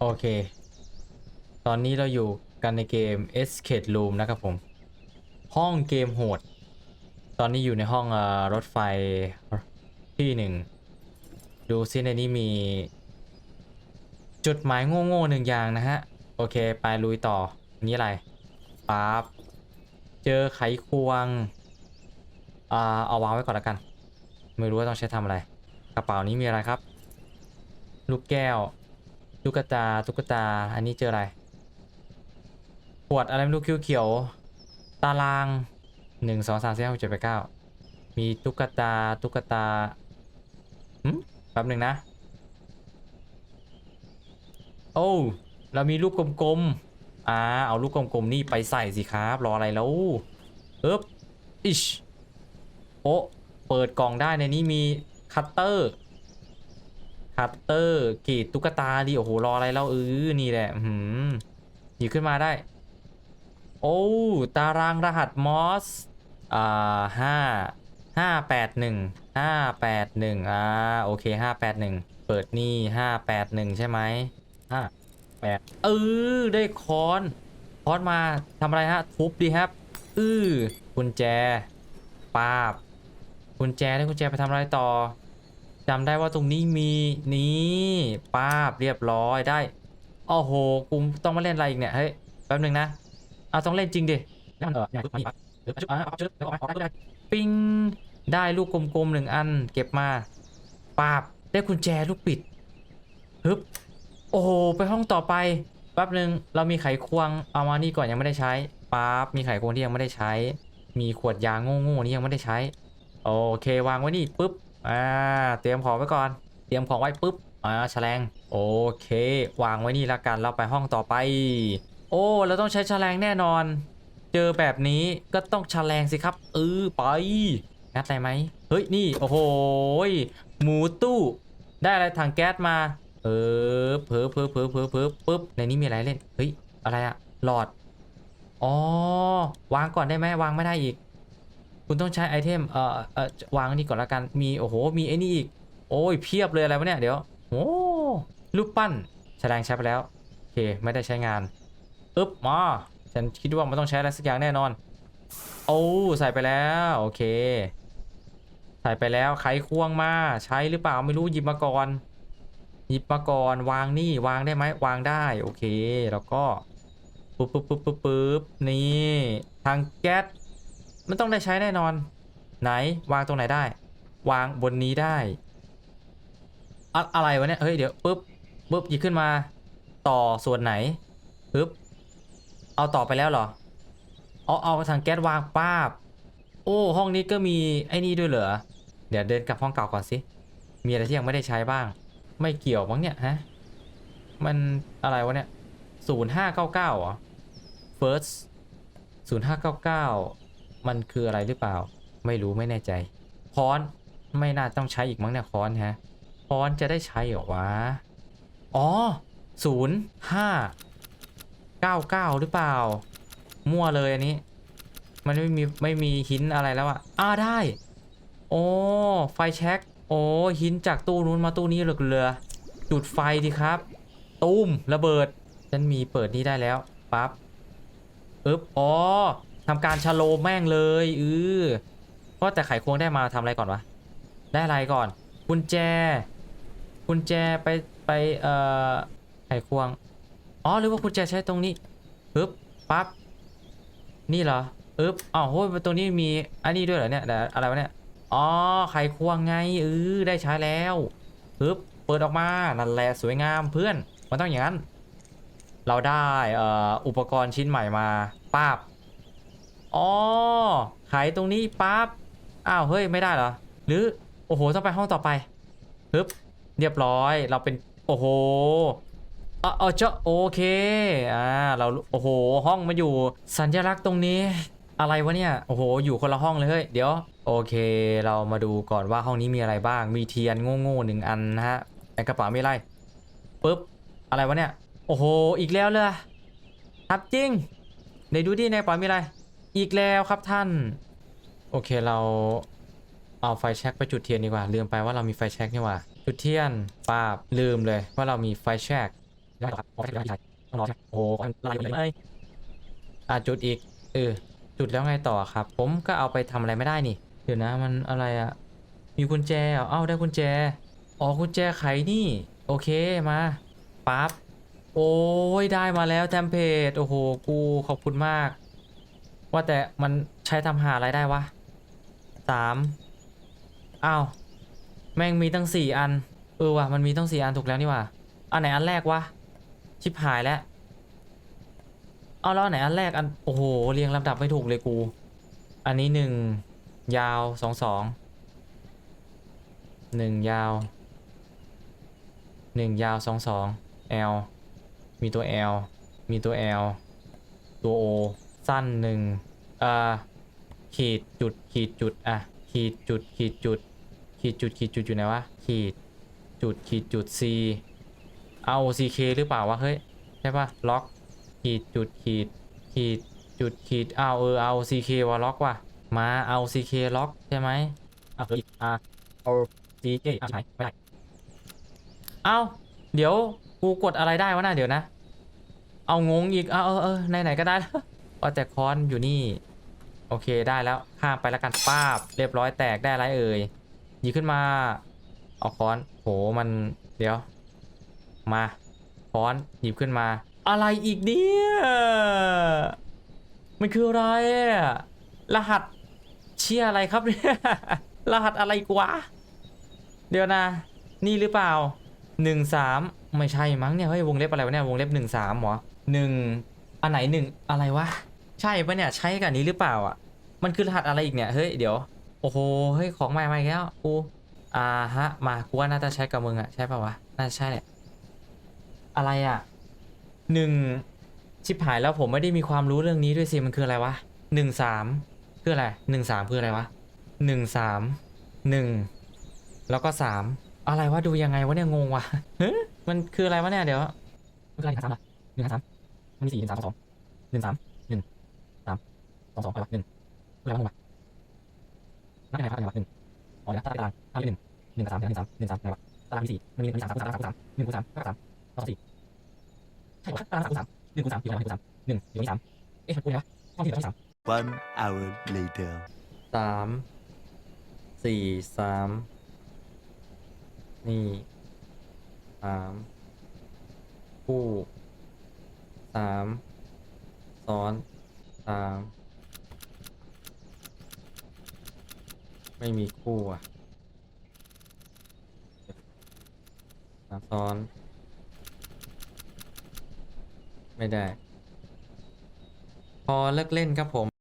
โอเค ตอนนี้เราอยู่กันในเกม Escape Room นะครับผม ห้องเกมโหด ตอนนี้อยู่ในห้องอรถไฟที่หนึ่ง ดูซิในนี้มี จุดหมายโง่ๆหนึ่งอย่างนะฮะ โอเค ไปลุยต่อนนี้อะไรปั๊บเจอไขควง อ่า เอาวางไว้ก่อนละกัน ไม่รู้ว่าต้องใช้ทำอะไร กระเป๋านี้มีอะไรครับ ลูกแก้ว ตุ๊กตาตุ๊กตา อันนี้เจออะไรขวดอะไรไม่รู้เขียวๆตารางหนึ่งสองสามสี่ห้าหกเจ็ดแปดเก้ามีตุ๊กตาตุ๊กตาหืมแป๊บหนึ่งนะ โอ้เรามีลูกกลมๆ อ่า เอาลูกกลมๆ นี่ไปใส่สิครับ รออะไรแล้วเอ๊บอิชโอ้เปิดกล่องได้ในนี้มีคัตเตอร์ คัตเตอร์กรีดตุ๊กตาดิโอ้โหรออะไรแล้วเออนี่แหละหืมหยิบขึ้นมาได้ โอ้ตารางรหัสมอสอ่าห้าห้าแปดหนึ่งห้าแปดหนึ่งอ่าโอเคห้าแปดหนึ่งเปิดนี่ห้าแปดหนึ่งใช่ไหมห้าแปดเออได้ค้อนค้อนมาทำอะไรฮะทุบดีครับอือกุญแจปาบกุญแจได้กุญแจไปทำอะไรต่อ จำได้ว่าตรงนี้มีนี่ป้าบเรียบร้อยได้โอ้โหกูต้องมาเล่นอะไรอีกเนี่ยเฮ้ยแป๊บหนึ่งนะเอาต้องเล่นจริงดิแล้วเออปิ้งได้ลูกกลมๆหนึ่งอัน เก็บมาป้าบได้กุญแจลูกปิดฮึบโอ้โหไปห้องต่อไปแป๊บหนึ่งเรามีไขควงเอามานี่ก่อนยังไม่ได้ใช้ปาบมีไขควงที่ยังไม่ได้ใช้ มีขวดยาโง่ๆนี่ยังไม่ได้ใช้โอเควางไว้นี่ปุ๊บ อ่าเตรียมของไว้ก่อน เตรียมของไว้ปุ๊บอ่าแฉลงโอเค วางไว้นี่ละกันเราไปห้องต่อไป โอ้เราต้องใช้แฉลงแน่นอน เจอแบบนี้ก็ต้องแฉลงสิครับเออไปงัดอะไรไหมเฮ้ยนี่โอ้โหหมูตู้ได้อะไรถังแก๊สมาเออเพิ่มเพิ่มเพิ่มเพิ่มเพิ่มปุ๊บในนี้มีอะไรเล่นเฮ้ยอะไรอะหลอดอ๋อวางก่อนได้ไหมวางไม่ได้อีก คุณต้องใช้ไอเทมเอ่อเอ่อวางนนี่ก่อนละกันมีโอ้โหมีไอ้นี่อีกโอ้ยเพียบเลยอะไรวะเนี่ยเดี๋ยวโอ้รูปปั้นแสดงใช้ไปแล้วโอเคไม่ได้ใช้งานอึ๊บมาฉันคิดว่ามันต้องใช้อะไรสักอย่างแน่นอนโอ้ใส่ไปแล้วโอเค ใส่ไปแล้วไขควงมาใช้หรือเปล่าไม่รู้หยิบมาก่อนหยิบมาก่อนวางนี่วางได้ไหมวางได้โอเค แล้วก็ปุ๊บปุ๊บปุ๊บปุ๊บปุ๊บนี่ทางแก๊ส มันต้องได้ใช้แน่นอน ไหนวางตรงไหนได้ วางบนนี้ได้ อะอะไรวะเนี่ยเฮ้ยเดี๋ยวปุ๊บปุ๊บหยิบขึ้นมา ต่อส่วนไหนปึ๊บเอาต่อไปแล้วเหรอเอาเอาทางแก๊สวางป้าบ โอ้ห้องนี้ก็มีไอ้นี่ด้วยเหรอเดี๋ยวเดินกลับห้องเก่าก่อนสิมีอะไรที่ยังไม่ได้ใช้บ้าง ไม่เกี่ยวมั้งเนี่ยฮะมันอะไรวะเนี่ยศูนย์ห้าเก้าเก้าเหรอ first ศูนย์ห้าเก้าเก้า มันคืออะไรหรือเปล่า ไม่รู้ไม่แน่ใจ ค้อนไม่น่าต้องใช้อีกมั้งเนี่ยค้อนฮะ ค้อนจะได้ใช้เหรอวะ อ๋อศูนย์ห้าเก้าเก้าหรือเปล่า มั่วเลยอันนี้ มันไม่มีไม่มีหินอะไรแล้วอะอ่าได้ โอ้ไฟแช็กโอ้หินจากตู้นู้นมาตู้นี้เหลือเรือจุดไฟดีครับ ตุ้มระเบิดฉันมีเปิดนี่ได้แล้วปั๊บอึ๊บอ๋อ ทำการชะโลมแม่งเลยเออเพราแต่ไขควงได้มาทำอะไรก่อนวะ ได้อะไรก่อนกุญแจกุญแจไปไปเอ่อไขควงอ๋อหรือว่ากุญแจใช้ตรงนี้ปึ๊บปั๊บนี่เหรออึ๊บอ้าวโหตรงนี้มีอันนี้ด้วยเหรอเนี่ยแต่อะไรวะเนี่ยอ๋อไขควงไงเออได้ใช้แล้วปึ๊บเปิดออกมานั่นแหละสวยงามเพื่อนมันต้องอย่างนั้น เราได้อ่ออุปกรณ์ชิ้นใหม่มาป้าบ อ๋อไขตรงนี้ปั๊บอ้าวเฮ้ยไม่ได้เหรอ หรือโอ้โหต้องไปห้องต่อไปฮึบเรียบร้อยเราเป็นโอ้โหเออเอเจ้าโอเคอ่าเราโอ้โหห้องมาอยู่สัญลักษณ์ตรงนี้ อะไรวะเนี่ยโอ้โหอยู่คนละห้องเลยเฮ้ยเดี๋ยวโอเค เรามาดูก่อนว่าห้องนี้มีอะไรบ้าง มีเทียนโง่ๆหนึ่งอันนะฮะในกระเป๋าไมีอะไรปึ๊บอะไรวะเนี่ยโอ้โหอีกแล้วเลยครับจริงไหนดูดิในกระเป๋ามีอะไร อีกแล้วครับท่าน โอเคเราเอาไฟแช็กไปจุดเทียนดีกว่า ลืมไปว่าเรามีไฟแช็กนี่ว่า จุดเทียนปาบลืมเลยว่าเรามีไฟแช็กได้ครับต้องรอโอ้โหลายเลยเอ้ยอะจุดอีกเออจุดแล้วไงต่อครับ ผมก็เอาไปทำอะไรไม่ได้นี่ เดี๋ยวนะมันอะไรอะมีกุญแจเหรอเอ้าได้กุญแจอ๋อกุญแจไขนี่ โอเคมาปั๊บโอ้ยได้มาแล้วแทมเพลตโอ้โหกูขอบคุณมาก ว่าแต่มันใช้ทำหาอะไรได้วะสามอ้าวแม่งมีตั้งสี่อัน เออว่ะมันมีตั้งสี่อันถูกแล้วนี่ว่ะอันไหนอันแรกวะชิบหายแล้วเอาแล้วอันไหนอันแรกอันโอ้โหเรียงลำดับไม่ถูกเลยกู อันนี้หนึ่งยาวสองสองหนึ่งยาวหนึ่งยาวสองสอง L มีตัว L มีตัว L ตัว O สั้นหนึ่งอ่าขีดจุดขีดจุดอะขีดจุดขีดจุดขีดจุดขีดจุดอยู่ไหนวะขีดจุดขีดจุด C เอา CK หรือเปล่าวะเฮ้ยใช่ปะล็อกขีดจุดขีดขีดจุดขีดเอาเออเอา CK วะล็อกว่ะมาเอา CK ล็อกใช่ไหมอะเฮ้ยอะเอา CK อะใช่ไม่ได้เอาเดี๋ยวกูกดอะไรได้วะน่ะเดี๋ยวนะ เอางงอีกเอาเออเออไหนก็ได้ ว่าแต่ค้อนอยู่นี่ โอเคได้แล้วข้ามไปแล้วกันป้าบ เรียบร้อยแตกได้ไรเอ่ยหยิบขึ้นมา เอาค้อนโหมันเดี๋ยว มาค้อนหยิบขึ้นมา อะไรอีกเนี่ยมันคืออะไรรหัสเชี่ยอะไรครับเนี่ยรหัสอะไรกวะเดี๋ยวนะ นี่หรือเปล่าหนึ่งสามไม่ใช่มั้งเนี่ยเฮ้ยวงเล็บอะไรวะเนี่ยวงเล็บหนึ่งสามหรอหนึ่งอันไหนหนึ่งอะไรวะ ใช่ปะเนี่ยใช่กับนี้หรือเปล่าอะ มันคือรหัสอะไรอีกเนี่ย เฮ้ยเดี๋ยว โอ้โห เฮ้ยของใหม่มาอีกแล้วกูอ่าฮะ มากูว่าน่าจะใช้กับมึงอะใช่ปะวะ น่าจะใช่แหละ อะไรอะหนึ่งชิบหายแล้วผมไม่ได้มีความรู้เรื่องนี้ด้วยสิมันคืออะไรวะหนึ่งสามคืออะไรหนึ่งสามคืออะไรวะหนึ่งสามหนึ่งแล้วก็สามอะไรวะดูยังไงวะเนี่ยงงวะเฮ้ยมันคืออะไรวะเนี่ยเดี๋ยวมันคืออะไรหนึ่งสามหนึ่งสามมันมีสี่หนึ่งสามสองหนึ่งสาม องสองอะไรวะหนึ่งอะไรวะงงวะนับยังไงครับอะไรวะหนึ่งอ๋อเดี๋ยวตารางตารางหนึ่งหนึ่งกับสามเดี๋ยวหนึ่งสามหนึ่งสามอะไรวะตารางมีสี่มันมีมีสามสามสามสามสามหนึ่งคูณสามเท่ากับสามสองสี่ใช่ปะตารางสามคูณสามหนึ่งคูณสามอยู่ไหนวะหนึ่งคูณสามหนึ่งอยู่ที่สามเอ๊ะมันคูณไงวะต้องที่ไหนที่สาม One hour later. สามสี่สามนี่สามคู่สามซ้อนสาม ไม่มีคู่อะซ้อน ไม่ได้ พอเลิกเล่นครับผม